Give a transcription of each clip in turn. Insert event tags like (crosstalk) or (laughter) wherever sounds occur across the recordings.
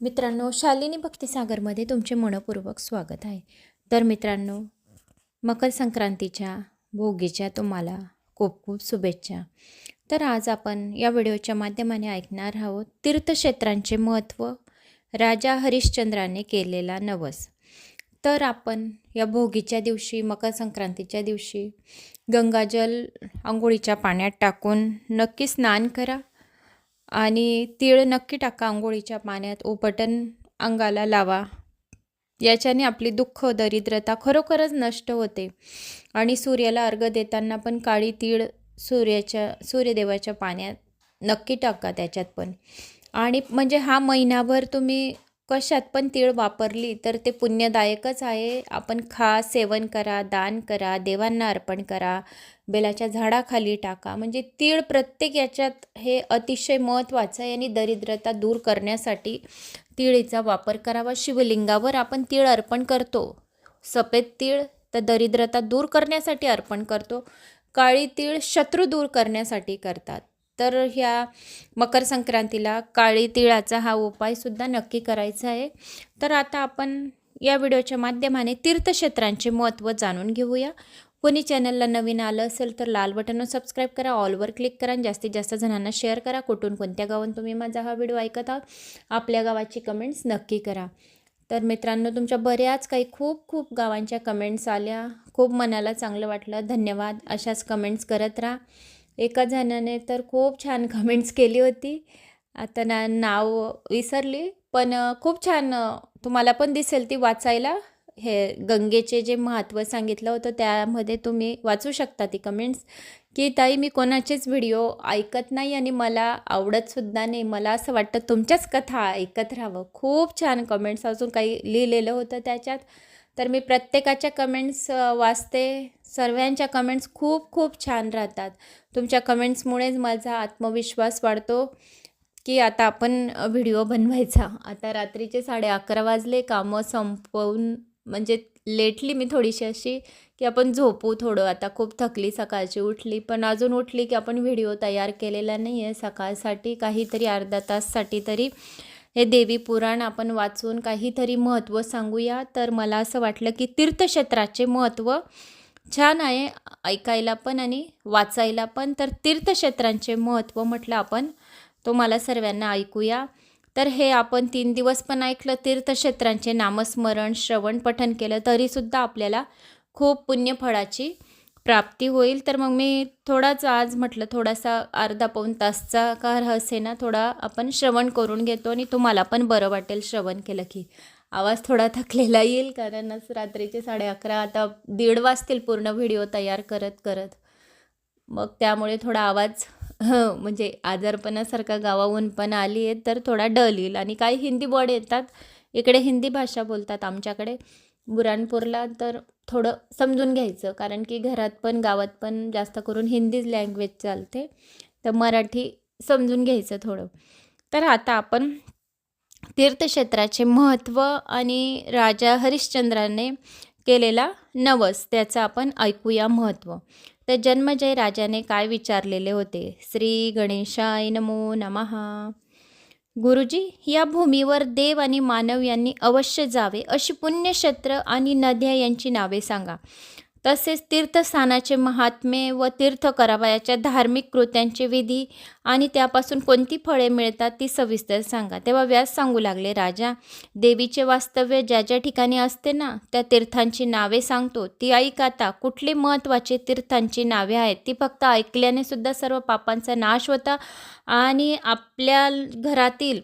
मित्रांनो शालिनी भक्तिसागरमध्ये तुमचे मनपूर्वक स्वागत आहे. तर मित्रांनो मकर संक्रांतीच्या भोगीच्या तुम्हाला खूप खूप शुभेच्छा. तर आज आपण या व्हिडिओच्या माध्यमाने ऐकणार आहोत तीर्थक्षेत्रांचे महत्त्व राजा हरिश्चंद्राने केलेला नवस. तर आपण या भोगीच्या दिवशी मकर संक्रांतीच्या दिवशी गंगाजल आंघोळीच्या पाण्यात टाकून नक्की स्नान करा. आणि तीळ नक्की टाका आंघोळीच्या पाण्यात. उपटन अंगाला लावा. याच्याने आपली दुःख दरिद्रता खरोखरच नष्ट होते. आणि सूर्याला अर्घ देताना पण काळी तीळ सूर्याच्या सूर्यदेवाच्या पाण्यात नक्की टाका त्याच्यात पण. आणि म्हणजे हा महिनाभर तुम्ही कशात पण तीळ वापरली तर ते पुण्यदायकच आहे. आपण खा सेवन करा दान करा देवांना अर्पण करा बेलाच्या झाडाखाली टाका. म्हणजे तीळ प्रत्येक याच्यात हे अतिशय महत्त्वाचं आहे आणि दरिद्रता दूर करण्यासाठी तिळीचा वापर करावा. शिवलिंगावर आपण तीळ अर्पण करतो. सफेद तीळ तर दरिद्रता दूर करण्यासाठी अर्पण करतो. काळी तीळ शत्रू दूर करण्यासाठी करतात. तर ह्या मकर संक्रांतीला काळी तिळाचा हा उपायसुद्धा नक्की करायचा आहे. तर आता आपण या व्हिडिओच्या माध्यमाने तीर्थक्षेत्रांचे महत्त्व जाणून घेऊया. कोणी चॅनलला नवीन आलं असेल तर लाल बटनवर सबस्क्राईब करा ऑलवर क्लिक करा आणि जास्तीत जास्त जणांना शेअर करा. कुठून कोणत्या गावात तुम्ही माझा हा व्हिडिओ ऐकत आहात आपल्या गावाची कमेंट्स नक्की करा. तर मित्रांनो तुमच्या बऱ्याच काही खूप खूप गावांच्या कमेंट्स आल्या. खूप मनाला चांगलं वाटलं. धन्यवाद. अशाच कमेंट्स करत राहा. एका जणाने तर खूप छान कमेंट्स केली होती. आता ना नाव विसरली पण खूप छान तुम्हाला पण दिसेल ती वाचायला. हे गंगेचे जे महत्त्व सांगितलं होतं त्यामध्ये तुम्ही वाचू शकता ती कमेंट्स की ताई मी कोणाचेच व्हिडिओ ऐकत नाही आणि मला आवडतसुद्धा नाही. मला असं वाटतं तुमच्याच कथा ऐकत राहावं. खूप छान कमेंट्स अजून काही लिहिलेलं होतं त्याच्यात. तर मी प्रत्येकाच्या कमेंट्स वाचते. सर्वांच्या कमेंट्स खूप खूप छान राहतात. तुमच्या कमेंट्समुळेच माझा आत्मविश्वास वाढतो की आता आपण व्हिडिओ बनवायचा. आता रात्रीचे साडे अकरा वाजले कामं संपवून म्हणजे लेटली मी थोडीशी अशी की आपण झोपू थोडं. आता खूप थकली सकाळची उठली पण अजून उठली की आपण व्हिडिओ तयार केलेला नाही आहे सकाळसाठी काहीतरी अर्धा ताससाठी तरी हे देवी पुराण आपण वाचून काहीतरी महत्त्व सांगूया. तर मला असं वाटलं की तीर्थक्षेत्राचे महत्त्व छान आहे ऐकायला पण आणि वाचायला पण. तर तीर्थक्षेत्रांचे महत्त्व म्हटलं आपण तो मला सर्वांना ऐकूया. तर हे आपण तीन दिवस पण ऐकलं तीर्थक्षेत्रांचे नामस्मरण श्रवण पठन केलं तरीसुद्धा आपल्याला खूप पुण्यफळाची प्राप्ती होईल तर मग मी थोडाच आज म्हटलं थोडासा अर्धा पाऊन तासचा का असे ना थोडा आपण श्रवण करून घेतो आणि तुम्हाला पण बरं वाटेल श्रवण केलं की. आवाज थोडा थकलेला येईल कारणच रात्रीचे साडे अकरा आता दीड वाजतील पूर्ण व्हिडिओ तयार करत करत. मग त्यामुळे थोडा आवाज (laughs) म्हणजे आजारपणासारखा गावाहून पण आली आहे तर थोडा डल येईल. आणि काही हिंदी वर्ड येतात इकडे हिंदी भाषा बोलतात आमच्याकडे बुरानपूरला तर थोडं समजून घ्यायचं. कारण की घरात पण गावात पण जास्त करून हिंदीच लँग्वेज चालते. तर मराठी समजून घ्यायचं थोडं. तर आता आपण तीर्थक्षेत्राचे महत्त्व आणि राजा हरिश्चंद्राने केलेला नवस त्याचं आपण ऐकूया महत्त्व. तर जन्मजय राजाने काय विचारलेले होते? श्री गणेशाय नमो नमहा गुरुजी या भूमीवर देव आणि मानव यांनी अवश्य जावे अशी पुण्यक्षेत्र आणि नद्या यांची नावे सांगा. तसेच तीर्थस्थानाचे महात्मे व तीर्थ करावयाच्या धार्मिक कृत्यांचे विधी आणि त्यापासून कोणती फळे मिळतात ती सविस्तर सांगा. तेव्हा व्यास सांगू लागले राजा देवीचे वास्तव्य ज्या ज्या ठिकाणी असते ना त्या तीर्थांची नावे सांगतो. ती ऐक आता कुठली महत्त्वाची तीर्थांची नावे आहेत ती फक्त ऐकल्याने सुद्धा सर्व पापांचा नाश होता आणि आपल्या घरातील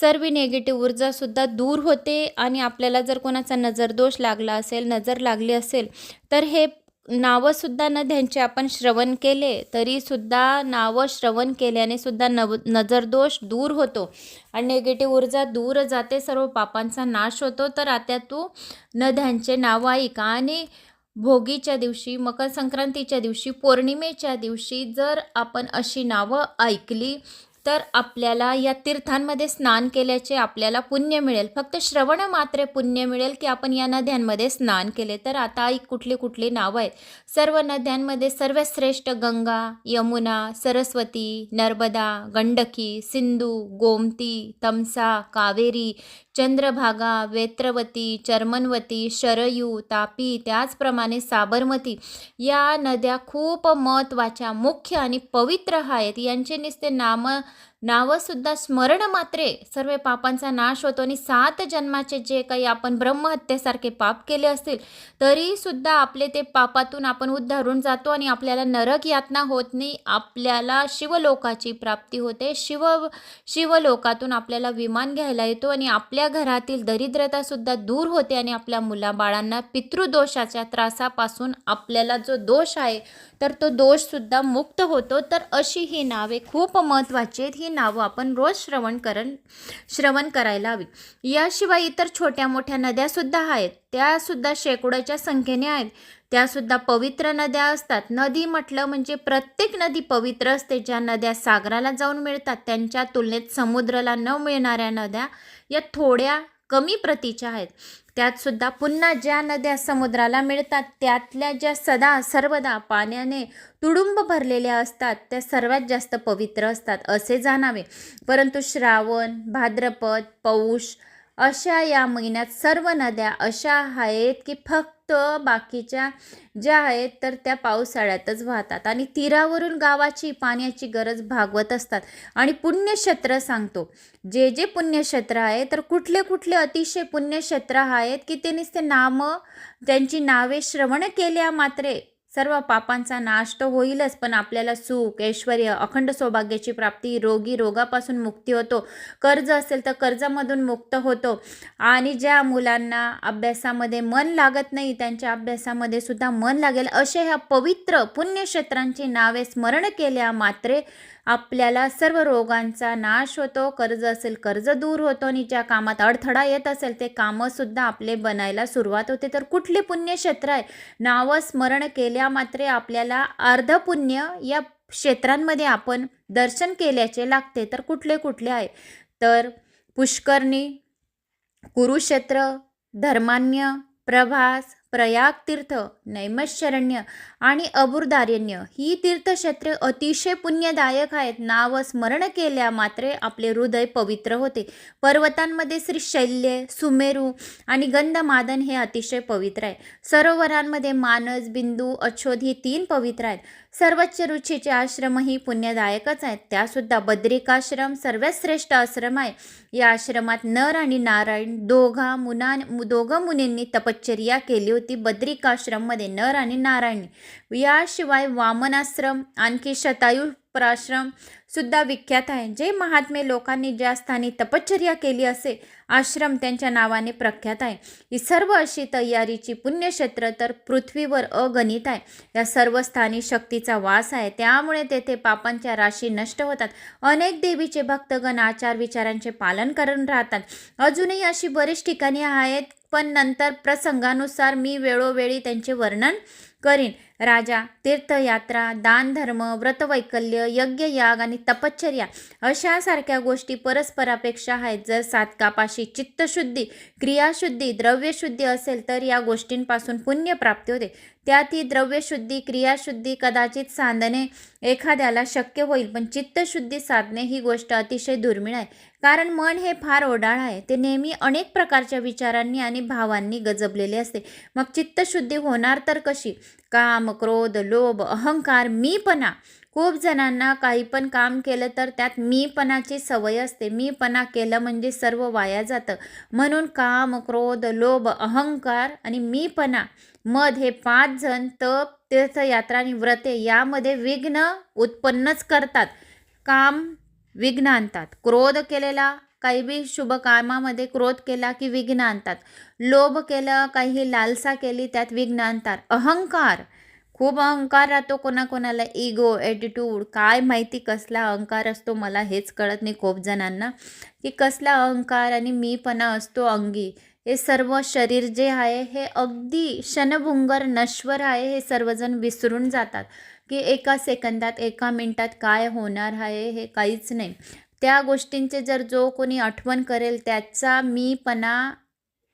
सर्व निगेटिव्ह ऊर्जासुद्धा दूर होते आणि आपल्याला जर कोणाचा नजरदोष लागला असेल नजर लागली असेल तर हे नावंसुद्धा नद्यांचे आपण श्रवण केले तरीसुद्धा नावं श्रवण केल्याने सुद्धा नव नजरदोष दूर होतो. आणि नेगेटिव्ह ऊर्जा दूर जाते सर्व पापांचा नाश होतो. तर आता तू नद्यांचे नावं ऐका. आणि भोगीच्या दिवशी मकर संक्रांतीच्या दिवशी पौर्णिमेच्या दिवशी जर आपण अशी नावं ऐकली तर आपल्याला या तीर्थांमध्ये स्नान केल्याचे आपल्याला पुण्य मिळेल. फक्त श्रवण मात्रे पुण्य मिळेल की आपण या नद्यांमध्ये स्नान केले. तर आता एक कुठली कुठली नावं आहेत? सर्व नद्यांमध्ये सर्वश्रेष्ठ गंगा यमुना सरस्वती नर्मदा गंडकी सिंधू गोमती तमसा कावेरी चंद्रभागा वेत्रवती चर्मनवती शरयू तापी त्याचप्रमाणे साबरमती. या नद्या खूप महत्त्वाच्या मुख्य आणि पवित्र आहेत. यांचे नुसते नाम नावंसुद्धा स्मरण मात्रे. सर्व पापांचा नाश होतो आणि सात जन्माचे जे काही आपण ब्रह्महत्येसारखे पाप केले असतील तरीसुद्धा आपले ते पापातून आपण उद्धारून जातो आणि आपल्याला नरक यातना होत नाही. आपल्याला शिवलोकाची प्राप्ती होते. शिव शिवलोकातून आपल्याला विमान घ्यायला येतो आणि आपल्या घरातील दरिद्रतासुद्धा दूर होते आणि आपल्या मुलाबाळांना पितृदोषाच्या त्रासापासून आपल्याला जो दोष आहे तर तो दोषसुद्धा मुक्त होतो. तर अशी ही नावे खूप महत्त्वाची आहेत. ही नावं आपण रोज श्रवण करण श्रवण करायला हवी. याशिवाय इतर छोट्या मोठ्या नद्यासुद्धा आहेत. त्यासुद्धा शेकडोच्या संख्येने आहेत. त्यासुद्धा पवित्र नद्या असतात. नदी म्हटलं म्हणजे प्रत्येक नदी पवित्र असते. ज्या नद्या सागराला जाऊन मिळतात त्यांच्या तुलनेत समुद्राला न मिळणाऱ्या नद्या या थोड्या कमी प्रतीच्या आहेत. त्यात सुद्धा पुन्हा ज्या नद्या समुद्राला मिळतात त्यातल्या ज्या सदा सर्वदा पाण्याने तुडुंब भरलेल्या असतात त्या सर्वात जास्त पवित्र असतात असे जाणावे. परंतु श्रावण भाद्रपद पौष अशा या महिन्यात सर्व नद्या अशा आहेत की फक्त बाकीच्या ज्या आहेत तर त्या पावसाळ्यातच वाहतात. आणि तीरावरून गावाची पाण्याची गरज भागवत असतात. आणि पुण्यक्षेत्र सांगतो. जे जे पुण्यक्षेत्र आहे तर कुठले कुठले अतिशय पुण्यक्षेत्र आहेत की ते नुसते नामं त्यांची नावे श्रवण केल्या मात्रे सर्व पापांचा नाश तर होईलच पण आपल्याला सुख ऐश्वर अखंड सौभाग्याची प्राप्ती रोगी रोगापासून मुक्ती होतो. कर्ज असेल तर कर्जामधून मुक्त होतो. आणि ज्या मुलांना अभ्यासामध्ये मन लागत नाही त्यांच्या अभ्यासामध्ये सुद्धा मन लागेल. असे ह्या पवित्र पुण्यक्षेत्रांची नावे स्मरण केल्या मात्रे आपल्याला सर्व रोगांचा नाश होतो कर्ज असेल कर्ज दूर होतो आणि ज्या कामात अडथळा येत असेल ते कामंसुद्धा आपले बनायला सुरुवात होते. तर कुठले पुण्यक्षेत्र आहे? नावं स्मरण केल्या मात्रे आपल्याला अर्ध पुण्य या क्षेत्रांमध्ये आपण दर्शन केल्याचे लागते. तर कुठले कुठले आहे? तर पुष्करणी कुरुक्षेत्र धर्मान्य प्रभास प्रयाग तीर्थ नैमश्चरण्य आणि अबुर्दारण्य ही तीर्थक्षेत्रे अतिशय पुण्यदायक आहेत. नाव स्मरण केल्या मात्रे आपले हृदय पवित्र होते. पर्वतांमध्ये श्री शैल्य सुमेरू आणि गंधमादन हे अतिशय पवित्र आहे. सरोवरांमध्ये मानस बिंदू अच्छोद ही तीन पवित्र आहेत. सर्वोच्च रुचीचे आश्रमही पुण्यदायकच आहेत. त्यासुद्धा बद्रिकाश्रम सर्वात श्रेष्ठ आश्रम आहे. या आश्रमात नर आणि नारायण दोघा मुना दोघं मुनींनी तपश्चर्या केली होती. बद्रिकाश्रममध्ये नर आणि नारायण. याशिवाय वामनाश्रम आणखी शतायू प्राश्रम सुद्धा विख्यात आहे. जे महात्मे लोकांनी ज्या स्थानी तपश्चर्या केली असे आश्रम त्यांच्या नावाने प्रख्यात आहे. ही सर्व अशी तयारीची पुण्यक्षेत्र तर पृथ्वीवर अगणित आहे. या सर्व स्थानी शक्तीचा वास आहे. त्यामुळे तेथे पापांच्या राशी नष्ट होतात. अनेक देवीचे भक्तगण आचार विचारांचे पालन करून राहतात. अजूनही अशी बरीच ठिकाणी आहेत पण नंतर प्रसंगानुसार मी वेळोवेळी त्यांचे वर्णन करीन. राजा तीर्थयात्रा दानधर्म व्रतवैकल्य यज्ञयाग आणि तपश्चर्या अशासारख्या गोष्टी परस्परापेक्षा आहेत. जर सातकापाशी चित्तशुद्धी क्रियाशुद्धी द्रव्यशुद्धी असेल तर या गोष्टींपासून पुण्य प्राप्ती होते. त्यात ही द्रव्यशुद्धी क्रियाशुद्धी कदाचित साधणे एखाद्याला शक्य होईल पण चित्तशुद्धी साधणे ही गोष्ट अतिशय दुर्मिळ आहे. कारण मन हे फार ओढाळ आहे. ते नेहमी अनेक प्रकारच्या विचारांनी आणि भावांनी गजबलेले असते. मग चित्तशुद्धी होणार तर कशी? काम क्रोध लोभ अहंकार मीपणा. खूप जणांना काही पण काम केलं तर त्यात मीपणाची सवय असते. मीपणा केलं म्हणजे सर्व वाया जातं. म्हणून काम क्रोध लोभ अहंकार आणि मीपणा मध हे पाच जण तप तीर्थयात्रा आणि व्रते यामध्ये विघ्न उत्पन्नच करतात. काम विघ्न आणतात. क्रोध केलेला काही बी शुभ कामामध्ये क्रोध केला की विघ्न आणतात. लोभ केलं काही लालसा केली त्यात विघ्न आणतात. अहंकार. खूप अहंकार राहतो कोणाकोणाला. इगो ॲटिट्यूड काय माहिती कसला अहंकार असतो मला हेच कळत नाही. खूप जणांना की कसला अहंकार आणि मीपणा असतो अंगी. हे सर्व शरीर जे आहे हे अगदी क्षणभुंगर नश्वर आहे हे सर्वजण विसरून जातात की एका सेकंदात एका मिनटात काय होणार आहे हे काहीच नाही. त्या गोष्टींचे जर जो कोणी आठवण करेल त्याचा मीपणा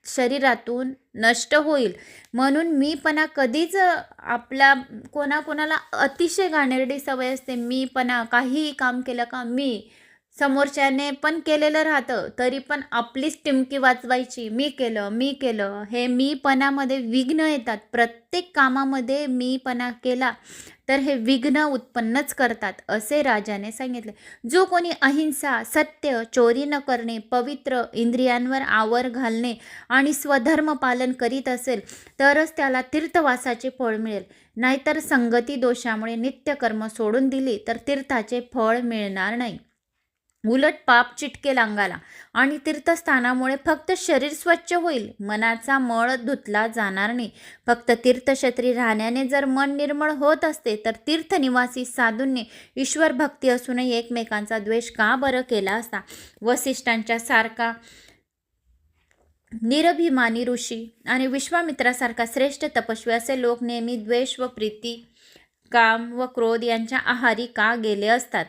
शरीरातून नष्ट होईल. म्हणून मीपणा कधीच आपल्या कोणाकोणाला अतिशय घाणेरडी सवय असते. मीपणा काहीही काम केलं का मी समोरच्याने पण केलेलं राहतं तरी पण आपलीच टिमकी वाचवायची मी केलं मी केलं. हे मीपणामध्ये विघ्न येतात. प्रत्येक कामामध्ये मीपणा केला तर हे विघ्न उत्पन्नच करतात असे राजाने सांगितले. जो कोणी अहिंसा सत्य चोरी न करणे पवित्र इंद्रियांवर आवर घालणे आणि स्वधर्म पालन करीत असेल तरच त्याला तीर्थवासाचे फळ मिळेल. नाहीतर संगती दोषामुळे नित्यकर्म सोडून दिली तर तीर्थाचे फळ मिळणार नाही. उलट पाप चिटकेल अंगाला आणि तीर्थस्थानामुळे फक्त शरीर स्वच्छ होईल. मनाचा मळ धुतला जाणार नाही. फक्त तीर्थक्षेत्री राहण्याने जर मन निर्मळ होत असते तर तीर्थनिवासी साधूंनी ईश्वर भक्ती असूनही एकमेकांचा द्वेष का बरं केला असता? वसिष्ठांच्या सारखा निरभिमानी ऋषी आणि विश्वामित्रासारखा श्रेष्ठ तपस्वी असे लोक नेहमी द्वेष व प्रीती काम व क्रोध यांच्या आहारी का गेले असतात?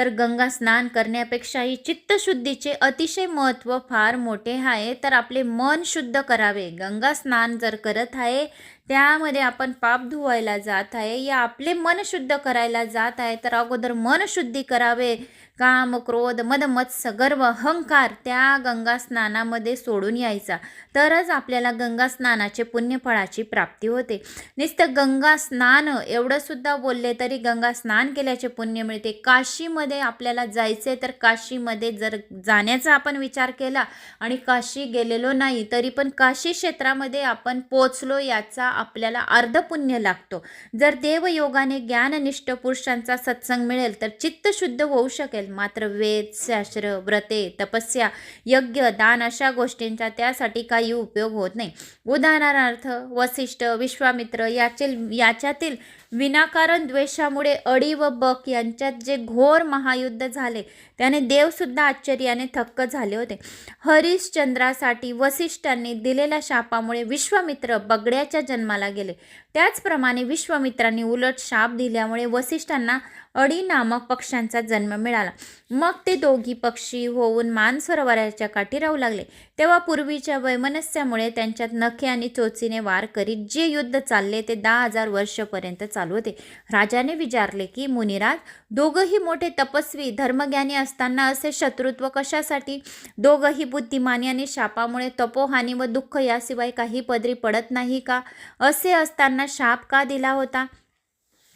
तर गंगा स्नान करण्यापेक्षाही चित्तशुद्धीचे अतिशय महत्त्व फार मोठे आहे. तर आपले मन शुद्ध करावे. गंगा स्नान जर करत आहे त्यामध्ये आपण पाप धुवायला जात आहे या आपले मन शुद्ध करायला जात आहे. तर अगोदर मन शुद्धी करावे. काम क्रोध मद मत्स्य गर्व अहंकार त्या गंगा स्नानामध्ये सोडून यायचा. तरच आपल्याला गंगा स्नानाचे पुण्यफळाची प्राप्ती होते. नुसतं गंगा स्नान एवढंसुद्धा बोलले तरी गंगा स्नान केल्याचे पुण्य मिळते. काशीमध्ये आपल्याला जायचे तर काशीमध्ये जर जाण्याचा आपण विचार केला आणि काशी गेलेलो नाही तरी पण काशी क्षेत्रामध्ये आपण पोचलो याचा आपल्याला अर्ध पुण्य लागतो. जर देवयोगाने ज्ञाननिष्ठ पुरुषांचा सत्संग मिळेल तर चित्त शुद्ध होऊ शकेल. मात्र वेद शास्त्र व्रते तपस्या यज्ञ दान अशा गोष्टींचा त्यासाठी काही उपयोग होत नाही. उदाहरणार्थ वसिष्ठ विश्वामित्र याचे याच्यातील विनाकारण द्वेषामुळे अडी व बक यांच्यात जे घोर महायुद्ध झाले त्याने देवसुद्धा आश्चर्याने थक्क झाले होते. हरिश्चंद्रासाठी वसिष्ठांनी दिलेल्या शापामुळे विश्वामित्र बगड्याच्या जन्माला गेले. त्याचप्रमाणे विश्वामित्रांनी उलट शाप दिल्यामुळे वसिष्ठांना अडी नामक पक्ष्यांचा जन्म मिळाला. मग ते दोघी पक्षी होऊन मानसरोवराच्या काठी राहू लागले. तेव्हा पूर्वीच्या वैमनस्यामुळे त्यांच्यात नखे आणि चोचीने वार करीत जे युद्ध चालले ते दहा हजार वर्षपर्यंत चालू होते. राजाने विचारले की मुनिराज दोघंही मोठे तपस्वी धर्मज्ञानी असताना असे शत्रुत्व कशासाठी? दोघंही बुद्धिमानी आणि शापामुळे तपोहानी व दुःख याशिवाय काही पदरी पडत नाही का? असे असताना शाप का दिला होता?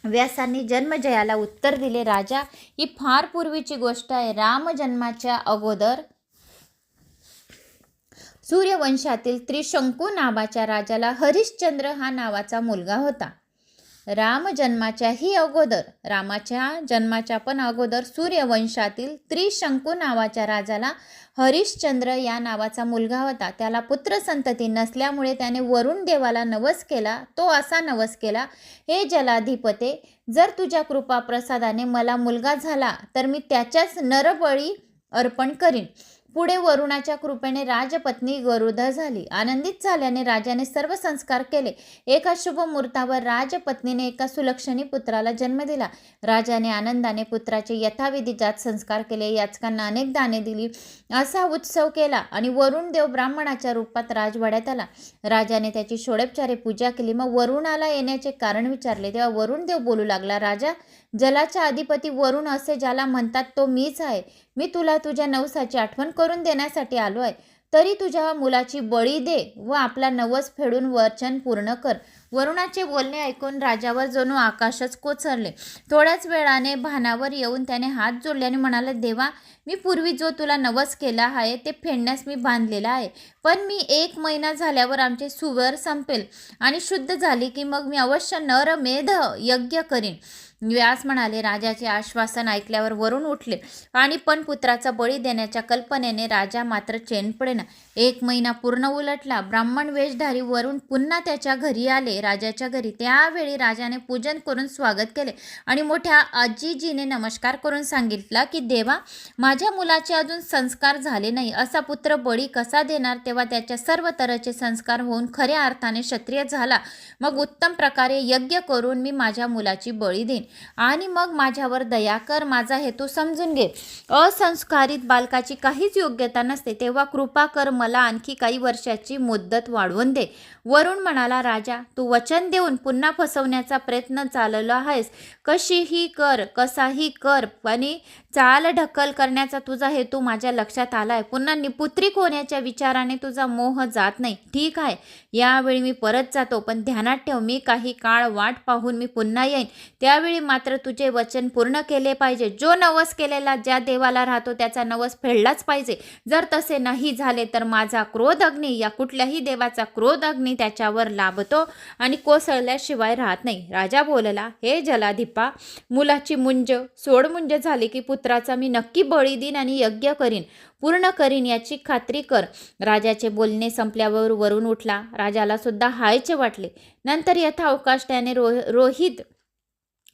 व्यासांनी जन्मजयाला उत्तर दिले राजा ही फार पूर्वीची गोष्ट आहे. रामजन्माच्या अगोदर सूर्यवंशातील त्रिशंकू नावाच्या राजाला हरिश्चंद्र हा नावाचा मुलगा होता. राम जन्माच्याही अगोदर रामाच्या जन्माच्या पण अगोदर सूर्यवंशातील त्रिशंकू नावाच्या राजाला हरिश्चंद्र या नावाचा मुलगा होता. त्याला पुत्रसंतती नसल्यामुळे त्याने वरुण देवाला नवस केला. तो असा नवस केला हे जलाधिपते जर तुझ्या कृपा प्रसादाने मला मुलगा झाला तर मी त्याच्याच नरबळी अर्पण करीन. पुढे वरुणाच्या कृपेने राजपत्नी गरुधा झाली. आनंदित झाल्याने राजाने सर्व संस्कार केले. एका शुभ मुहूर्तावर राजपत्नीने एका सुलक्षणी पुत्राला जन्म दिला. राजाने आनंदाने पुत्राचे यथाविधी जात संस्कार केले. याचकांना अनेक दाने दिली. असा उत्सव केला आणि वरुण देव ब्राह्मणाच्या रूपात राजवाड्यात आला. राजाने त्याची षोडोपचारे पूजा केली. मग वरुणाला येण्याचे कारण विचारले. तेव्हा वरुण देव बोलू लागला राजा जलाच्या अधिपती वरुण असे ज्याला म्हणतात तो मीच आहे. मी तुला तुझ्या नवसाची आठवण करून देण्यासाठी आलो आहे. तरी तुझ्या मुलाची बळी दे व आपला नवस फेडून वचन पूर्ण कर. वरुणाचे बोलणे ऐकून राजावर जणू आकाशच कोसळले. थोड्याच वेळाने भानावर येऊन त्याने हात जोडल्याने म्हणाले देवा मी पूर्वी जो तुला नवस केला आहे ते फेडण्यास मी बांधलेला आहे. पण मी एक महिना झाल्यावर आमचे सुवर संपेल आणि शुद्ध झाली की मग मी अवश्य नरमेध यज्ञ करीन. व्यास म्हणाले राजाचे आश्वासन ऐकल्यावर वरून उठले आणि पण पुत्राचा बळी देण्याच्या कल्पनेने राजा मात्र चेन पडेना एक महिना पूर्ण उलटला. ब्राह्मण वेशधारी वरून पुन्हा त्याच्या घरी आले. राजाच्या घरी त्यावेळी राजाने पूजन करून स्वागत केले आणि मोठ्या आजीजीने नमस्कार करून सांगितला की देवा माझ्या मुलाचे अजून संस्कार झाले नाही. असा पुत्र बळी कसा देणार? तेव्हा त्याच्या सर्व तऱ्हेचे संस्कार होऊन खऱ्या अर्थाने क्षत्रिय झाला. मग उत्तम प्रकारे यज्ञ करून मी माझ्या मुलाची बळी देईन. आणि मग माझ्यावर दया कर माझा हेतू समजून घे. असंस्कारित बालकाची काहीच योग्यता नसते तेव्हा कृपा कर मला आणखी काही वर्षाची मुदत वाढवून दे. वरुण म्हणाला राजा तू वचन देऊन पुन्हा फसवण्याचा प्रयत्न चालवला आहेस. कशीही कर कसाही कर आणि चाल ढकल करण्याचा तुझा हेतू माझ्या लक्षात आलाय. पुन्हा निपुत्रिक होण्याच्या विचाराने तुझा मोह जात नाही. ठीक आहे यावेळी मी परत जातो पण ध्यानात ठेव मी काही काळ वाट पाहून मी पुन्हा येईन. त्यावेळी मात्र तुझे वचन पूर्ण केले पाहिजे. जो नवस केलेला ज्या देवाला राहतो त्याचा नवस फेडलाच पाहिजे. जर तसे नाही झाले तर माझा क्रोध अग्नी या कुठल्याही देवाचा क्रोध अग्नी त्याच्यावर लाभतो आणि कोसळल्याशिवाय राहत नाही. राजा बोलला हे जलाधिपा मुलाची मुंज सोडमुंज झाली की पुत्राचा मी नक्की बळी देईन आणि यज्ञ करीन. पूर्ण करीन याची खात्री कर. राजाचे बोलणे संपल्यावर वरून उठला. राजाला सुद्धा हायचे वाटले. नंतर यथावकाश त्याने रो रोहित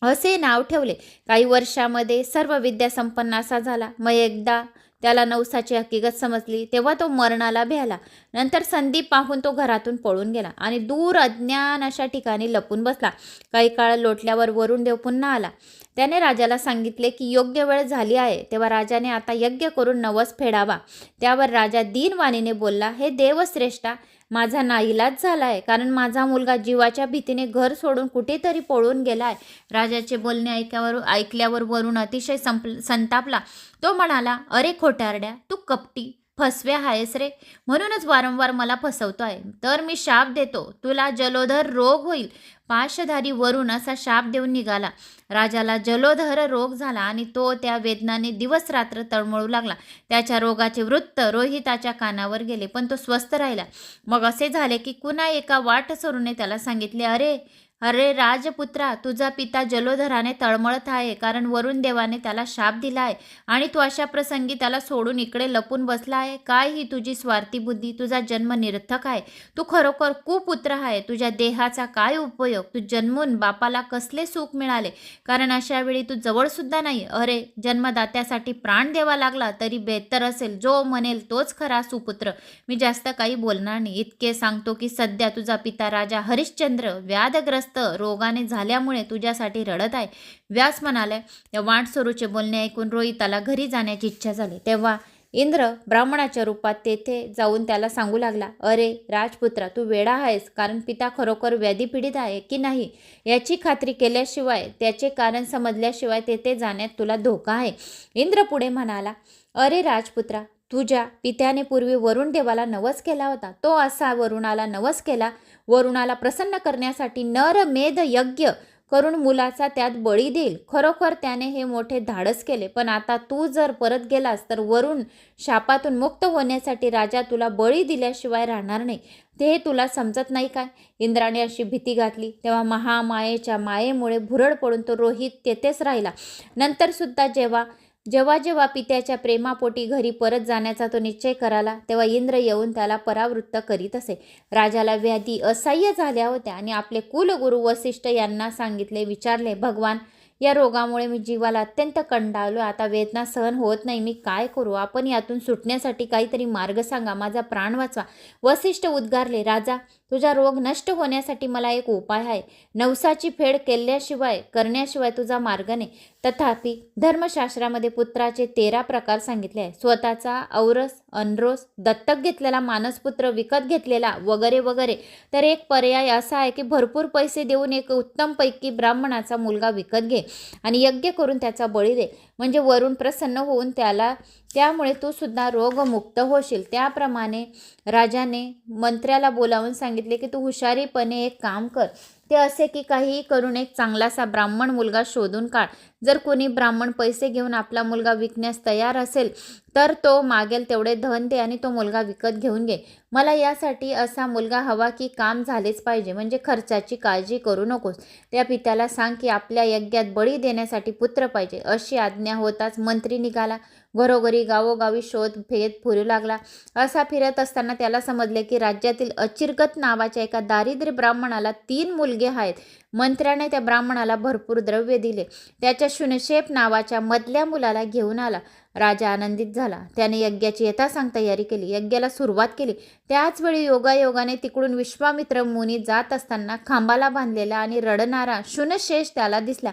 असे नाव ठेवले. काही वर्षामध्ये सर्व विद्यासंपन्न असा झाला. मग एकदा त्याला नवसाची हकीकत समजली. तेव्हा तो मरणाला भ्याला. नंतर संधी पाहून तो घरातून पळून गेला आणि दूर अज्ञान अशा ठिकाणी लपून बसला. काही काळ लोटल्यावर वरुण देव पुन्हा आला. त्याने राजाला सांगितले की योग्य वेळ झाली आहे. तेव्हा राजाने आता यज्ञ करून नवस फेडावा. त्यावर राजा दीनवाणीने बोलला हे देवश्रेष्ठा माझा नाईलाज झाला आहे कारण माझा मुलगा जीवाच्या भीतीने घर सोडून कुठेतरी पळून गेला आहे राजाचे बोलणे ऐक्यावर ऐकल्यावर वरून अतिशय संप संतापला. तो म्हणाला अरे खोटारड्या तू कपटी फसव्या आहेस रे. म्हणूनच वारंवार मला फसवतो आहे तर मी शाप देतो. तुला जलोधर रोग होईल. पाशधारी वरून असा शाप देऊन निघाला. राजाला जलोधर रोग झाला आणि तो त्या वेदनाने दिवस रात्र तळमळू लागला. त्याच्या रोगाचे वृत्त रोहिताच्या कानावर गेले पण तो स्वस्थ राहिला. मग असे झाले की कुणा एका वाट सरूने त्याला सांगितले अरे अरे राजपुत्रा तुझा पिता जलोधराने तळमळत आहे कारण वरुण देवाने त्याला शाप दिला आहे आणि तू अशा प्रसंगी त्याला सोडून इकडे लपून बसला आहे. काय ही तुझी स्वार्थी बुद्धी? तुझा जन्म निरर्थक आहे. तू खरोखर कुपुत्र आहे. तुझ्या देहाचा काय उपयोग? तू जन्मून बापाला कसले सुख मिळाले? कारण अशा वेळी तू जवळसुद्धा नाही. अरे जन्मदात्यासाठी प्राण द्यावा लागला तरी बेहतर असेल. जो म्हणेल तोच खरा सुपुत्र. मी जास्त काही बोलणार नाही. इतके सांगतो की सध्या तुझा पिता राजा हरिश्चंद्र व्याधग्रस्त रोगाने झाल्यामुळे तुझ्यासाठी रडत आहे. व्यास म्हणाले या वाटसरूचे बोलणे ऐकून रोहिताला घरी जाण्याची इच्छा झाली. तेव्हा इंद्र ब्राह्मणाच्या रूपात तेथे जाऊन त्याला सांगू लागला अरे राजपुत्रा तू वेडा आहेस कारण पिता खरोखर व्याधीपीडित आहे की नाही? याची खात्री केल्याशिवाय त्याचे कारण समजल्याशिवाय तेथे जाण्यात तुला धोका आहे. इंद्र पुढे म्हणाला अरे राजपुत्रा तुझ्या पित्याने पूर्वी वरुण देवाला नवस केला होता. तो असा वरुणाला नवस केला वरुणाला प्रसन्न करण्यासाठी नर मेध यज्ञ करून मुलाचा त्यात बळी देईल. खरोखर त्याने हे मोठे धाडस केले. पण आता तू जर परत गेलास तर वरुण शापातून मुक्त होण्यासाठी राजा तुला बळी दिल्याशिवाय राहणार नाही. ते तुला समजत नाही काय? इंद्राने अशी भीती घातली. तेव्हा महामायेच्या मायेमुळे भुरळ पडून तो रोहित तेथेच राहिला. नंतर सुद्धा जेव्हा जेव्हा जेव्हा पित्याच्या प्रेमापोटी घरी परत जाण्याचा तो निश्चय कराला तेव्हा इंद्र येऊन त्याला परावृत्त करीत असे. राजाला व्याधी असह्य झाल्या होत्या आणि आपले कुलगुरू वसिष्ठ यांना सांगितले विचारले भगवान या रोगामुळे मी जीवाला अत्यंत कंटाळलो आता वेदना सहन होत नाही. मी काय करू? आपण यातून सुटण्यासाठी काहीतरी मार्ग सांगा. माझा प्राण वाचवा. वसिष्ठ उद्गारले राजा तुझा रोग नष्ट होण्यासाठी मला एक उपाय आहे. नवसाची फेड केल्याशिवाय करण्याशिवाय तुझा मार्ग नाही. तथापि धर्मशास्त्रामध्ये पुत्राचे तेरा प्रकार सांगितले आहे स्वतःचा औरस अनरोस दत्तक घेतलेला मानसपुत्र विकत घेतलेला वगैरे वगैरे. तर एक पर्याय असा आहे की भरपूर पैसे देऊन एक उत्तमपैकी ब्राह्मणाचा मुलगा विकत घे आणि यज्ञ करून त्याचा बळी दे. म्हणजे वरून प्रसन्न होऊन त्याला त्यामुळे तू सुद्धा रोगमुक्त होशील. त्याप्रमाणे राजाने मंत्र्याला बोलावून सांगितले की तू हुशारीपणे एक काम कर. ते असे की काहीही करून एक चांगलासा ब्राह्मण मुलगा शोधून काढ. जर कोणी ब्राह्मण पैसे घेऊन आपला मुलगा विकण्यास तयार असेल तर तो मागेल तेवढे धन दे आणि तो मुलगा विकत घेऊन घे. मला यासाठी असा मुलगा हवा की काम झालेच पाहिजे. म्हणजे खर्चाची काळजी करू नकोस. त्या पित्याला सांग की आपल्या यज्ञात बळी देण्यासाठी पुत्र पाहिजे. अशी आज्ञा होताच मंत्री निघाला. घरोघरी गावोगावी शोध फेद फिरू लागला. असा फिरत असताना त्याला समजले की राज्यातील अचिरगत नावाच्या एका दारिद्र्य ब्राह्मणाला तीन मुलगे आहेत. मंत्र्याने त्या ब्राह्मणाला भरपूर द्रव्य दिले. त्याच्या शुनशेप नावाच्या मधल्या मुलाला घेऊन आला. राजा आनंदित झाला. त्याने यज्ञाची यथासांग तयारी केली. यज्ञाला सुरुवात केली. त्याचवेळी योगायोगाने तिकडून विश्वामित्र मुनी जात असताना खांबाला बांधलेला आणि रडणारा शुनशेष त्याला दिसला.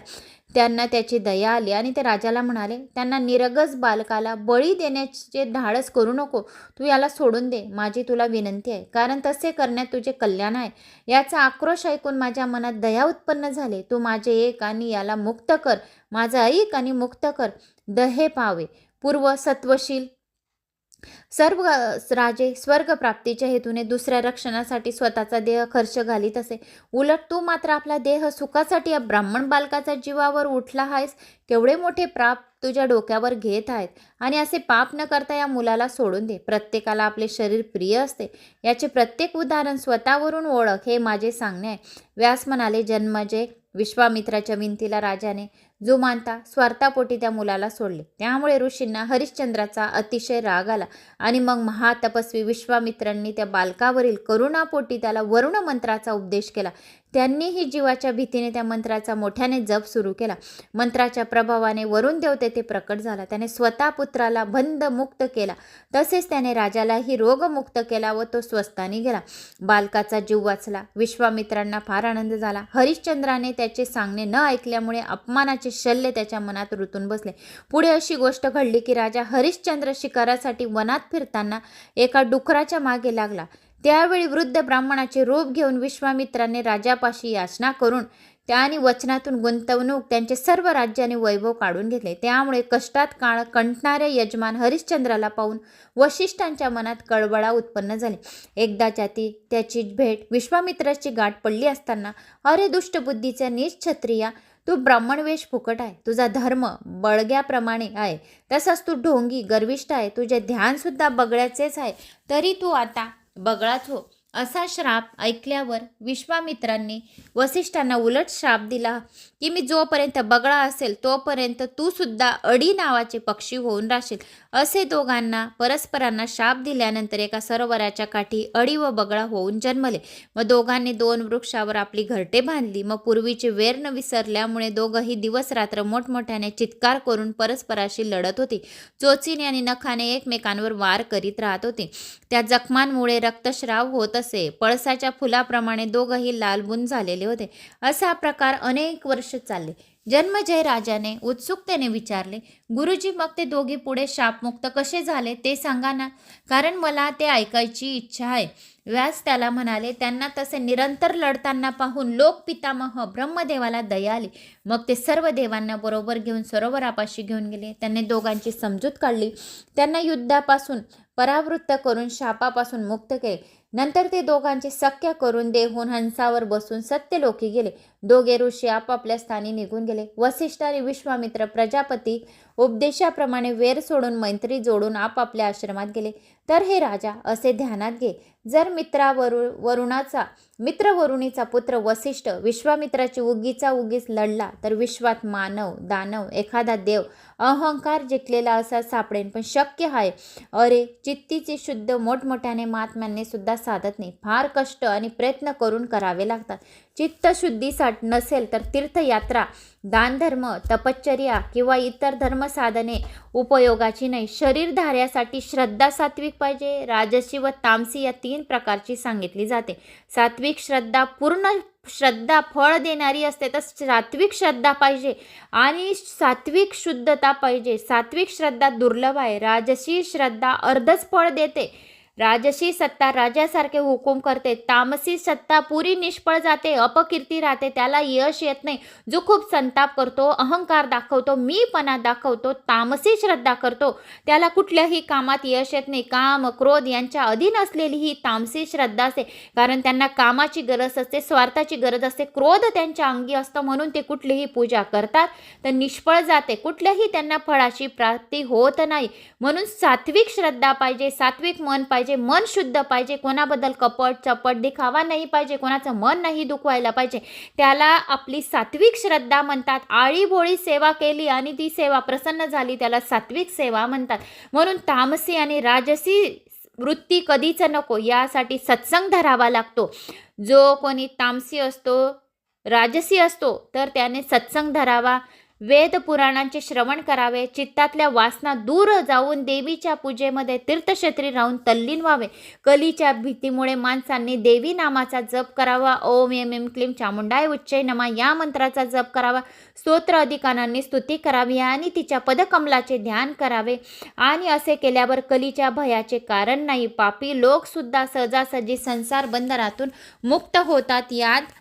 त्यांना त्याची दया आली आणि ते राजाला म्हणाले त्यांना निरगस बालकाला बळी देण्याचे धाडस करू नको. तू याला सोडून दे. माझी तुला विनंती आहे. कारण तसे करण्यात तुझे कल्याण आहे. याचा आक्रोश ऐकून माझ्या मनात दया उत्पन्न झाले. तू माझे एक आणि याला मुक्त कर. माझा ऐक आणि मुक्त कर. दहे पावे. पूर्व सत्वशील सर्व राजे स्वर्गप्राप्तीच्या हेतूने दुसऱ्या रक्षणासाठी स्वतःचा देह खर्च घालीत असे. उलट तू मात्र आपला देह सुखासाठी या ब्राह्मण बालकाचा जीवावर उठला आहेस केवढे मोठे प्राप तुझ्या डोक्यावर घेत आहेत. आणि असे पाप न करता या मुलाला सोडून दे. प्रत्येकाला आपले शरीर प्रिय असते. याचे प्रत्येक उदाहरण स्वतःवरून ओळख हे माझे सांगणे आहे. व्यास म्हणाले जन्मजे विश्वामित्राच्या विनंतीला राजाने जो मानता स्वार्थापोटी त्या मुलाला सोडले. त्यामुळे ऋषींना हरिश्चंद्राचा अतिशय राग आला आणि मग महातपस्वी विश्वामित्रांनी त्या बालकावरील करुणापोटी त्याला वरुण मंत्राचा उपदेश केला. त्यांनीही जीवाच्या भीतीने त्या मंत्राचा मोठ्याने जप सुरू केला. मंत्राच्या प्रभावाने वरुण देव तेथे प्रकट झाला. त्याने स्वतः पुत्राला बंद मुक्त केला. तसेच त्याने राजालाही रोगमुक्त केला व तो स्वस्थानी गेला. बालकाचा जीव वाचला. विश्वामित्रांना फार आनंद झाला. हरिश्चंद्राने त्याचे सांगणे न ऐकल्यामुळे अपमानाचे शल्य त्याच्या मनात रुतून बसले. पुढे अशी गोष्ट घडली की राजा हरिश्चंद्र शिकारासाठी वनात फिरताना एका डुकराच्या मागे लागला. त्यावेळी वृद्ध ब्राह्मणाचे रूप घेऊन विश्वामित्राने राजापाशी याचना करून त्याने वचनातून गुंतवणूक त्यांचे सर्व राज्याने वैभव काढून घेतले. त्यामुळे कष्टात काळ कंटणाऱ्या यजमान हरिश्चंद्राला पाहून वशिष्ठांच्या मनात कळबळा उत्पन्न झाली. एकदा ती त्याची भेट विश्वामित्राची गाठ पडली असताना अरे दुष्टबुद्धीच्या नीच क्षत्रिया तू ब्राह्मण वेश फुकट आहे. तुझा धर्म बळग्याप्रमाणे आहे. तसाच तू ढोंगी गर्विष्ठ आहे. तुझे ध्यानसुद्धा बगळ्याचेच आहे. तरी तू आता बगळाच हो असा श्राप ऐकल्यावर विश्वामित्रांनी वसिष्ठांना उलट श्राप दिला की मी जोपर्यंत बगळा असेल तोपर्यंत तू सुद्धा अडी नावाचे पक्षी होऊन राहशील असे दोघांना परस्परांना शाप दिल्यानंतर एका सरोवराच्या काठी अडी व बगळा होऊन जन्मले. मग दोघांनी दोन वृक्षावर आपली घरटे बांधली. मग पूर्वीचे वेर न विसरल्यामुळे दोघंही दिवस रात्र मोठमोठ्याने चित्कार करून परस्पराशी लढत होती. चोचीने आणि नखाने एकमेकांवर वार करीत राहत होते. त्या जखमांमुळे रक्तश्राव होत तसे पळसाच्या फुलाप्रमाणे दोघंही लालबुन झालेले होते. असा प्रकार अनेक वर्ष चालले. जन्मजय राजाने उत्सुकतेने विचारले गुरुजी मग ते दोघे पुढे शापमुक्त कसे झाले ते सांगा ना. कारण मला ते ऐकायची इच्छा आहे. व्यास त्याला म्हणाले त्यांना तसे निरंतर लढताना पाहून लोक पितामह ब्रह्मदेवाला दया आली. मग ते सर्व देवांना बरोबर घेऊन सरोवरापाशी घेऊन गेले. त्यांनी दोघांची समजूत काढली. त्यांना युद्धापासून परावृत्त करून शापापासून मुक्त केले. नंतर ते दोघांचे सख्य करून देहून हंसावर बसून सत्यलोकी गेले. दोघे ऋषी आपापल्या स्थानी निघून गेले. वसिष्ठ आणि विश्वामित्र प्रजापती उपदेशाप्रमाणे वेर सोडून मैत्री जोडून आपापल्या आश्रमात गेले. तर हे राजा असे ध्यानात घे. जर मित्रावरु वरुणाचा मित्रवरुणीचा पुत्र वसिष्ठ विश्वामित्राची उगीचा उगीच लढला तर विश्वात मानव दानव एखादा देव अहंकार जिंकलेला असा सापडेन. पण शक्य आहे अरे चित्तीचे शुद्ध मोठमोठ्याने महात्म्यांनी सुद्धा साधत नाही. फार कष्ट आणि प्रयत्न करून करावे लागतात. चित्तशुद्धीसाठी नसेल तर तीर्थयात्रा दानधर्म तपश्चर्या किंवा इतर धर्मसाधने उपयोगाची नाही. शरीरधाऱ्यासाठी श्रद्धा सात्विक पाहिजे. राजसी व तामसी या तीन प्रकारची सांगितली जाते. सात्विक श्रद्धा पूर्ण श्रद्धा फळ देणारी असते तर सात्विक श्रद्धा पाहिजे आणि सात्विक शुद्धता पाहिजे. सात्विक श्रद्धा दुर्लभ आहे. राजसी श्रद्धा अर्धच फळ देते. राजसी सत्ता राजासारखे हुकूम करते तामसी सत्ता पुरी निष्फळ जाते अपकीर्ती राहते त्याला यश येत नाही. जो खूप संताप करतो अहंकार दाखवतो मीपणा दाखवतो तामसी श्रद्धा करतो त्याला कुठल्याही कामात यश येत नाही. काम क्रोध यांच्या अधीन असलेली ही तामसी श्रद्धा असते. कारण त्यांना कामाची गरज असते स्वार्थाची गरज असते क्रोध त्यांच्या अंगी असतं म्हणून ते कुठलीही पूजा करतात. तर निष्फळ जाते कुठल्याही त्यांना फळाची प्राप्ती होत नाही. म्हणून सात्विक श्रद्धा पाहिजे सात्विक मन पाहिजे पाहिजे मन शुद्ध पाहिजे कोणाबद्दल कपट चपट दिखावा नाही पाहिजे कोणाचं मन नाही दुखवायला पाहिजे त्याला आपली सात्विक श्रद्धा म्हणतात. आळीभोळी सेवा केली आणि ती सेवा प्रसन्न झाली त्याला सात्विक सेवा म्हणतात. म्हणून तामसी आणि राजसी वृत्ती कधीच नको यासाठी सत्संग धरावा लागतो. जो कोणी तामसी असतो राजसी असतो तर त्याने सत्संग धरावा. वेद पुराणांचे श्रवण करावे चित्तातल्या वासना दूर जाऊन देवीच्या पूजेमध्ये तीर्थक्षेत्री राहून तल्लीन व्हावे. कलीच्या भीतीमुळे माणसांनी देवी नामाचा जप करावा. ओम एम एम क्लीम चामुंडाय उच्चय नमा या मंत्राचा जप करावा. स्तोत्र अधिकारांनी स्तुती करावी आणि तिच्या पदकमलाचे ध्यान करावे. आणि असे केल्यावर कलीच्या भयाचे कारण नाही. पापी लोकसुद्धा सहजासहजी संसार बंधनातून मुक्त होतात यात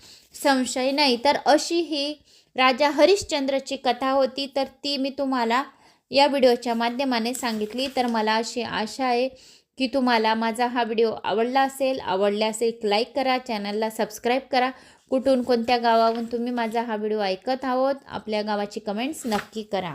संशय नाही. तर अशी ही राजा हरिश्चंद्रची कथा होती तर ती मी तुम्हाला या व्हिडिओच्या माध्यमाने सांगितली. तर मला अशी आशा आहे की तुम्हाला माझा हा व्हिडिओ आवडला असेल. आवडला असेल लाईक करा चॅनलला सबस्क्राईब करा. कुठून कोणत्या गावाहून तुम्ही माझा हा व्हिडिओ ऐकत आहोत आपल्या गावाची कमेंट्स नक्की करा.